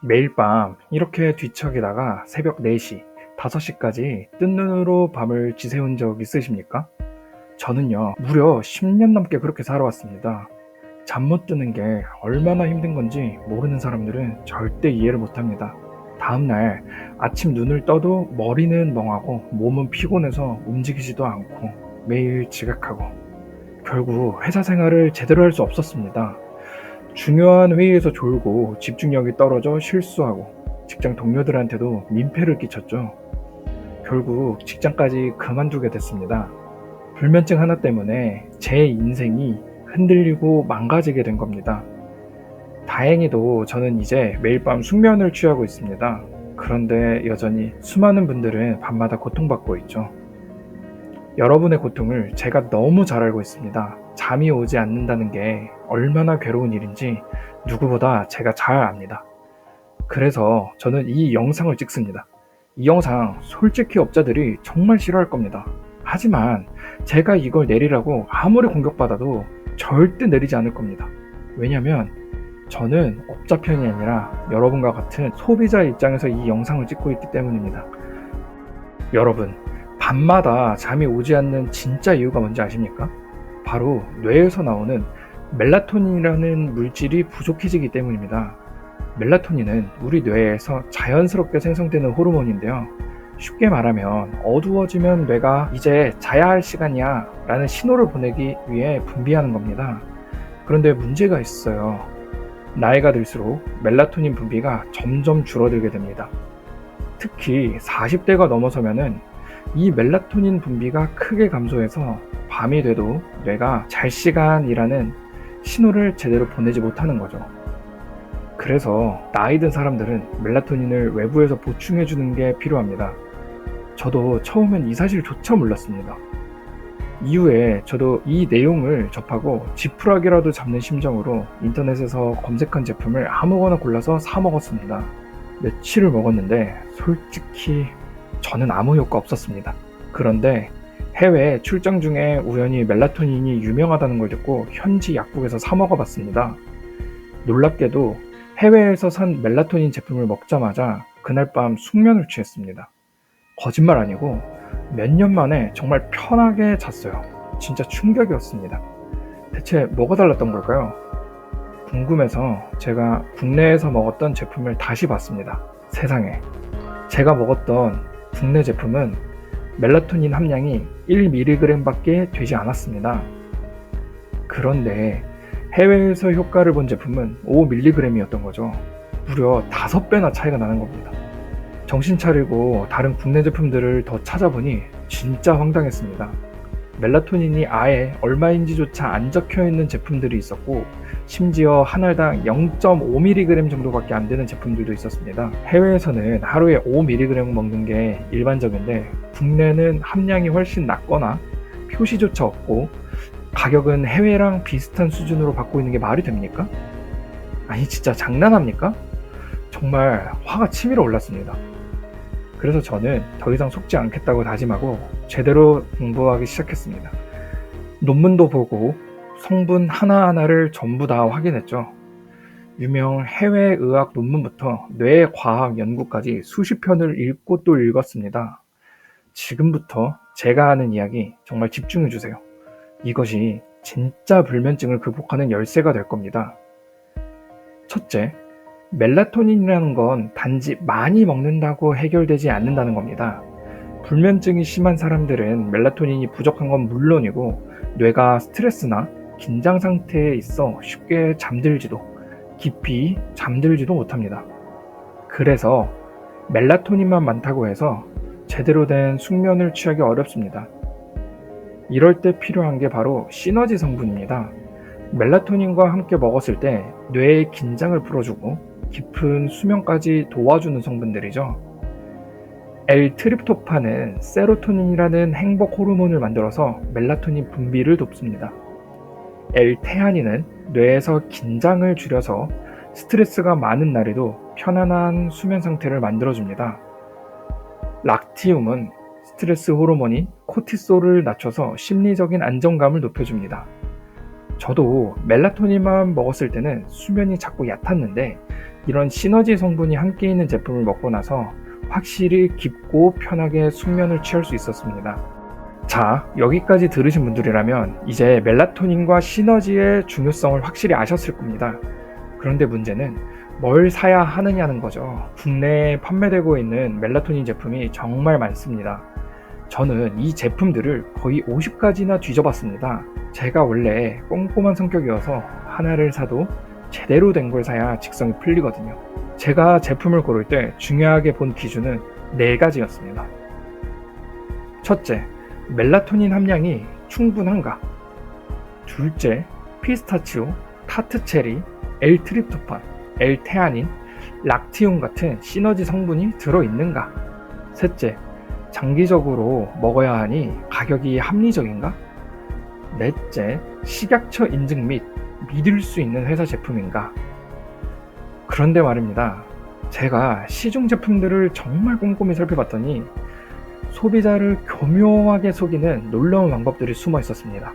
매일 밤 이렇게 뒤척이다가 새벽 4시, 5시까지 뜬 눈으로 밤을 지새운 적 있으십니까? 저는요, 무려 10년 넘게 그렇게 살아왔습니다. 잠 못 드는 게 얼마나 힘든 건지 모르는 사람들은 절대 이해를 못 합니다. 다음날 아침 눈을 떠도 머리는 멍하고 몸은 피곤해서 움직이지도 않고 매일 지각하고 결국 회사 생활을 제대로 할 수 없었습니다. 중요한 회의에서 졸고 집중력이 떨어져 실수하고 직장 동료들한테도 민폐를 끼쳤죠. 결국 직장까지 그만두게 됐습니다. 불면증 하나 때문에 제 인생이 흔들리고 망가지게 된 겁니다. 다행히도 저는 이제 매일 밤 숙면을 취하고 있습니다. 그런데 여전히 수많은 분들은 밤마다 고통받고 있죠. 여러분의 고통을 제가 너무 잘 알고 있습니다. 잠이 오지 않는다는 게 얼마나 괴로운 일인지 누구보다 제가 잘 압니다. 그래서 저는 이 영상을 찍습니다. 이 영상 솔직히 업자들이 정말 싫어할 겁니다. 하지만 제가 이걸 내리라고 아무리 공격받아도 절대 내리지 않을 겁니다. 왜냐면 저는 업자 편이 아니라 여러분과 같은 소비자 입장에서 이 영상을 찍고 있기 때문입니다. 여러분, 밤마다 잠이 오지 않는 진짜 이유가 뭔지 아십니까? 바로 뇌에서 나오는 멜라토닌이라는 물질이 부족해지기 때문입니다. 멜라토닌은 우리 뇌에서 자연스럽게 생성되는 호르몬인데요. 쉽게 말하면 어두워지면 뇌가 이제 자야 할 시간이야 라는 신호를 보내기 위해 분비하는 겁니다. 그런데 문제가 있어요. 나이가 들수록 멜라토닌 분비가 점점 줄어들게 됩니다. 특히 40대가 넘어서면은 이 멜라토닌 분비가 크게 감소해서 밤이 돼도 뇌가 잘 시간이라는 신호를 제대로 보내지 못하는 거죠. 그래서 나이 든 사람들은 멜라토닌을 외부에서 보충해 주는 게 필요합니다. 저도 처음엔 이 사실조차 몰랐습니다. 이후에 저도 이 내용을 접하고 지푸라기라도 잡는 심정으로 인터넷에서 검색한 제품을 아무거나 골라서 사 먹었습니다. 며칠을 먹었는데 솔직히 저는 아무 효과 없었습니다. 그런데 해외 출장 중에 우연히 멜라토닌이 유명하다는 걸 듣고 현지 약국에서 사 먹어봤습니다. 놀랍게도 해외에서 산 멜라토닌 제품을 먹자마자 그날 밤 숙면을 취했습니다. 거짓말 아니고 몇 년 만에 정말 편하게 잤어요. 진짜 충격이었습니다. 대체 뭐가 달랐던 걸까요? 궁금해서 제가 국내에서 먹었던 제품을 다시 봤습니다. 세상에. 제가 먹었던 국내 제품은 멜라토닌 함량이 1mg 밖에 되지 않았습니다. 그런데 해외에서 효과를 본 제품은 5mg이었던 거죠. 무려 5배나 차이가 나는 겁니다. 정신 차리고 다른 국내 제품들을 더 찾아보니 진짜 황당했습니다. 멜라토닌이 아예 얼마인지조차 안 적혀 있는 제품들이 있었고 심지어 한 알당 0.5mg 정도밖에 안 되는 제품들도 있었습니다. 해외에서는 하루에 5mg 먹는 게 일반적인데 국내는 함량이 훨씬 낮거나 표시조차 없고 가격은 해외랑 비슷한 수준으로 받고 있는 게 말이 됩니까? 아니 진짜 장난합니까? 정말 화가 치밀어 올랐습니다. 그래서 저는 더 이상 속지 않겠다고 다짐하고 제대로 공부하기 시작했습니다. 논문도 보고 성분 하나하나를 전부 다 확인했죠. 유명 해외 의학 논문부터 뇌 과학 연구까지 수십 편을 읽고 또 읽었습니다. 지금부터 제가 하는 이야기 정말 집중해 주세요. 이것이 진짜 불면증을 극복하는 열쇠가 될 겁니다. 첫째, 멜라토닌이라는 건 단지 많이 먹는다고 해결되지 않는다는 겁니다. 불면증이 심한 사람들은 멜라토닌이 부족한 건 물론이고 뇌가 스트레스나 긴장 상태에 있어 쉽게 잠들지도 깊이 잠들지도 못합니다. 그래서 멜라토닌만 많다고 해서 제대로 된 숙면을 취하기 어렵습니다. 이럴 때 필요한 게 바로 시너지 성분입니다. 멜라토닌과 함께 먹었을 때 뇌의 긴장을 풀어주고 깊은 수면까지 도와주는 성분들이죠. L-트립토판은 세로토닌이라는 행복 호르몬을 만들어서 멜라토닌 분비를 돕습니다. L-테아닌은 뇌에서 긴장을 줄여서 스트레스가 많은 날에도 편안한 수면 상태를 만들어줍니다. 락티움은 스트레스 호르몬인 코티솔을 낮춰서 심리적인 안정감을 높여줍니다. 저도 멜라토닌만 먹었을 때는 수면이 자꾸 얕았는데 이런 시너지 성분이 함께 있는 제품을 먹고 나서 확실히 깊고 편하게 숙면을 취할 수 있었습니다. 자, 여기까지 들으신 분들이라면 이제 멜라토닌과 시너지의 중요성을 확실히 아셨을 겁니다. 그런데 문제는 뭘 사야 하느냐는 거죠. 국내에 판매되고 있는 멜라토닌 제품이 정말 많습니다. 저는 이 제품들을 거의 50가지나 뒤져봤습니다. 제가 원래 꼼꼼한 성격이어서 하나를 사도 제대로 된 걸 사야 직성이 풀리거든요. 제가 제품을 고를 때 중요하게 본 기준은 네 가지였습니다. 첫째, 멜라토닌 함량이 충분한가? 둘째, 피스타치오, 타트체리, L트립토판, L테아닌, 락티온 같은 시너지 성분이 들어있는가? 셋째, 장기적으로 먹어야 하니 가격이 합리적인가? 넷째, 식약처 인증 및 믿을 수 있는 회사 제품인가? 그런데 말입니다. 제가 시중 제품들을 정말 꼼꼼히 살펴봤더니 소비자를 교묘하게 속이는 놀라운 방법들이 숨어 있었습니다.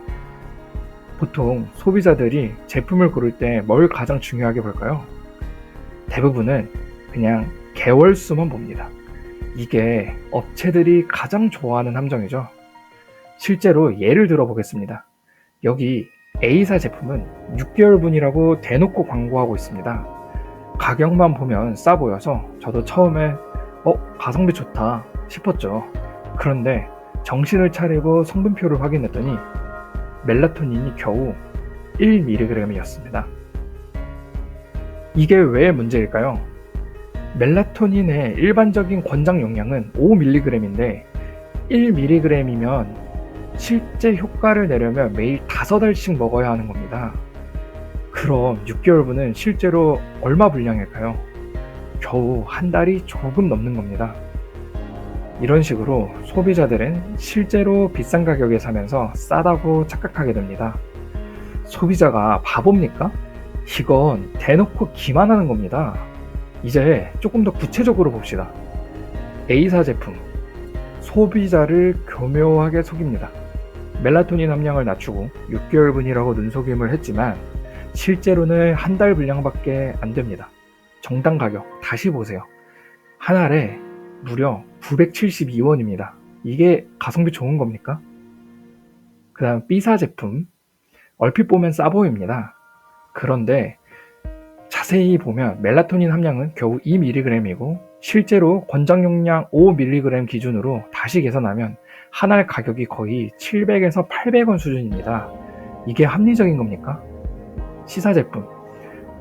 보통 소비자들이 제품을 고를 때 뭘 가장 중요하게 볼까요? 대부분은 그냥 개월수만 봅니다. 이게 업체들이 가장 좋아하는 함정이죠. 실제로 예를 들어 보겠습니다. 여기 A사 제품은 6개월분이라고 대놓고 광고하고 있습니다. 가격만 보면 싸 보여서 저도 처음에 어, 가성비 좋다 싶었죠. 그런데 정신을 차리고 성분표를 확인했더니 멜라토닌이 겨우 1mg이었습니다. 이게 왜 문제일까요? 멜라토닌의 일반적인 권장 용량은 5mg인데 1mg이면 실제 효과를 내려면 매일 5알씩 먹어야 하는 겁니다. 그럼 6개월분은 실제로 얼마 분량일까요? 겨우 한 달이 조금 넘는 겁니다. 이런 식으로 소비자들은 실제로 비싼 가격에 사면서 싸다고 착각하게 됩니다. 소비자가 바보입니까? 이건 대놓고 기만하는 겁니다. 이제 조금 더 구체적으로 봅시다. A사 제품. 소비자를 교묘하게 속입니다. 멜라토닌 함량을 낮추고 6개월분이라고 눈속임을 했지만 실제로는 한 달 분량밖에 안 됩니다. 정당 가격 다시 보세요. 한 알에 무려 972원입니다. 이게 가성비 좋은 겁니까? 그 다음 B사 제품. 얼핏 보면 싸 보입니다. 그런데 자세히 보면 멜라토닌 함량은 겨우 2mg이고 실제로 권장 용량 5mg 기준으로 다시 계산하면 한 알 가격이 거의 700에서 800원 수준입니다. 이게 합리적인 겁니까? 시사 제품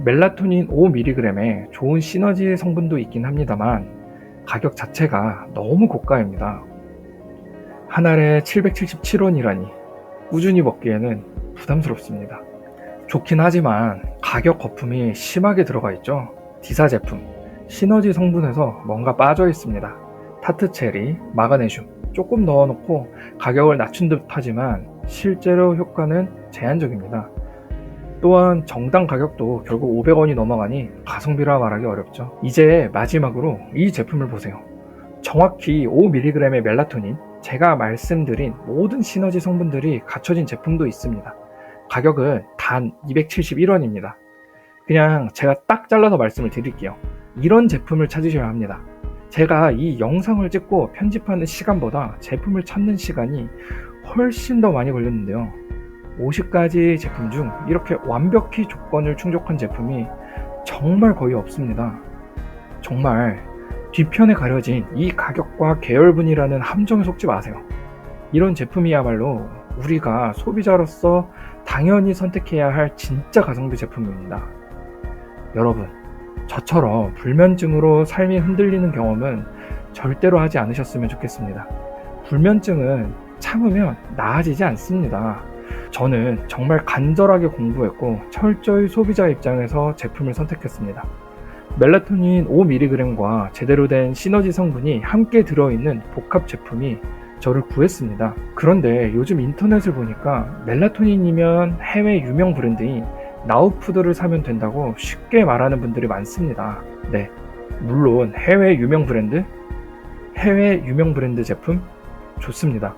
멜라토닌 5mg에 좋은 시너지 성분도 있긴 합니다만 가격 자체가 너무 고가입니다. 한 알에 777원이라니 꾸준히 먹기에는 부담스럽습니다. 좋긴 하지만 가격 거품이 심하게 들어가 있죠. 디사 제품 시너지 성분에서 뭔가 빠져 있습니다. 타트 체리, 마그네슘 조금 넣어놓고 가격을 낮춘 듯 하지만 실제로 효과는 제한적입니다. 또한 정당 가격도 결국 500원이 넘어가니 가성비라 말하기 어렵죠. 이제 마지막으로 이 제품을 보세요. 정확히 5mg의 멜라토닌, 제가 말씀드린 모든 시너지 성분들이 갖춰진 제품도 있습니다. 가격은 단 271원입니다. 그냥 제가 딱 잘라서 말씀을 드릴게요. 이런 제품을 찾으셔야 합니다. 제가 이 영상을 찍고 편집하는 시간보다 제품을 찾는 시간이 훨씬 더 많이 걸렸는데요. 50가지 제품 중 이렇게 완벽히 조건을 충족한 제품이 정말 거의 없습니다. 정말 뒤편에 가려진 이 가격과 계열분이라는 함정에 속지 마세요. 이런 제품이야말로 우리가 소비자로서 당연히 선택해야 할 진짜 가성비 제품입니다. 여러분, 저처럼 불면증으로 삶이 흔들리는 경험은 절대로 하지 않으셨으면 좋겠습니다. 불면증은 참으면 나아지지 않습니다. 저는 정말 간절하게 공부했고 철저히 소비자 입장에서 제품을 선택했습니다. 멜라토닌 5mg과 제대로 된 시너지 성분이 함께 들어있는 복합 제품이 저를 구했습니다. 그런데 요즘 인터넷을 보니까 멜라토닌이면 해외 유명 브랜드인 나우푸드를 사면 된다고 쉽게 말하는 분들이 많습니다. 네. 물론 해외 유명 브랜드? 해외 유명 브랜드 제품? 좋습니다.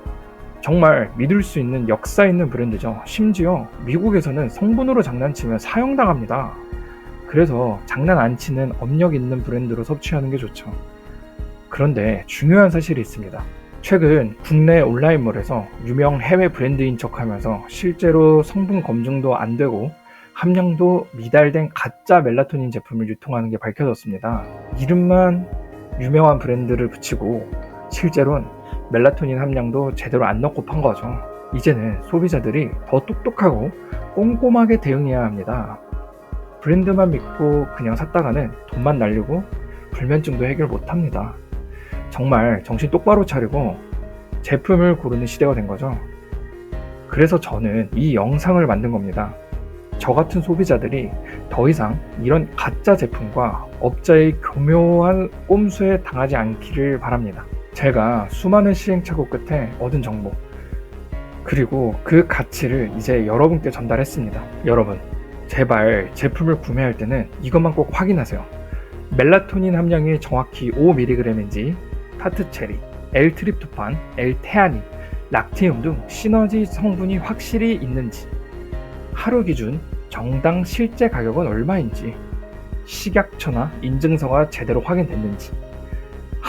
정말 믿을 수 있는 역사 있는 브랜드죠. 심지어 미국에서는 성분으로 장난치면 사형당합니다. 그래서 장난 안 치는 업력 있는 브랜드로 섭취하는 게 좋죠. 그런데 중요한 사실이 있습니다. 최근 국내 온라인몰에서 유명 해외 브랜드인 척 하면서 실제로 성분 검증도 안 되고 함량도 미달된 가짜 멜라토닌 제품을 유통하는 게 밝혀졌습니다. 이름만 유명한 브랜드를 붙이고 실제로는 멜라토닌 함량도 제대로 안 넣고 판 거죠. 이제는 소비자들이 더 똑똑하고 꼼꼼하게 대응해야 합니다. 브랜드만 믿고 그냥 샀다가는 돈만 날리고 불면증도 해결 못 합니다. 정말 정신 똑바로 차리고 제품을 고르는 시대가 된 거죠. 그래서 저는 이 영상을 만든 겁니다. 저 같은 소비자들이 더 이상 이런 가짜 제품과 업자의 교묘한 꼼수에 당하지 않기를 바랍니다. 제가 수많은 시행착오 끝에 얻은 정보, 그리고 그 가치를 이제 여러분께 전달했습니다. 여러분, 제발 제품을 구매할 때는 이것만 꼭 확인하세요. 멜라토닌 함량이 정확히 5mg인지, 타트체리, L트립토판, L테아닌, 락티움 등 시너지 성분이 확실히 있는지, 하루 기준 정당 실제 가격은 얼마인지, 식약처나 인증서가 제대로 확인됐는지,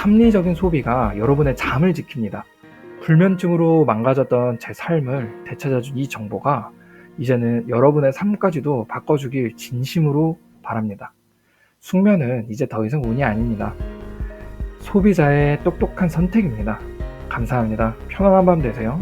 합리적인 소비가 여러분의 잠을 지킵니다. 불면증으로 망가졌던 제 삶을 되찾아준 이 정보가 이제는 여러분의 삶까지도 바꿔주길 진심으로 바랍니다. 숙면은 이제 더 이상 운이 아닙니다. 소비자의 똑똑한 선택입니다. 감사합니다. 편안한 밤 되세요.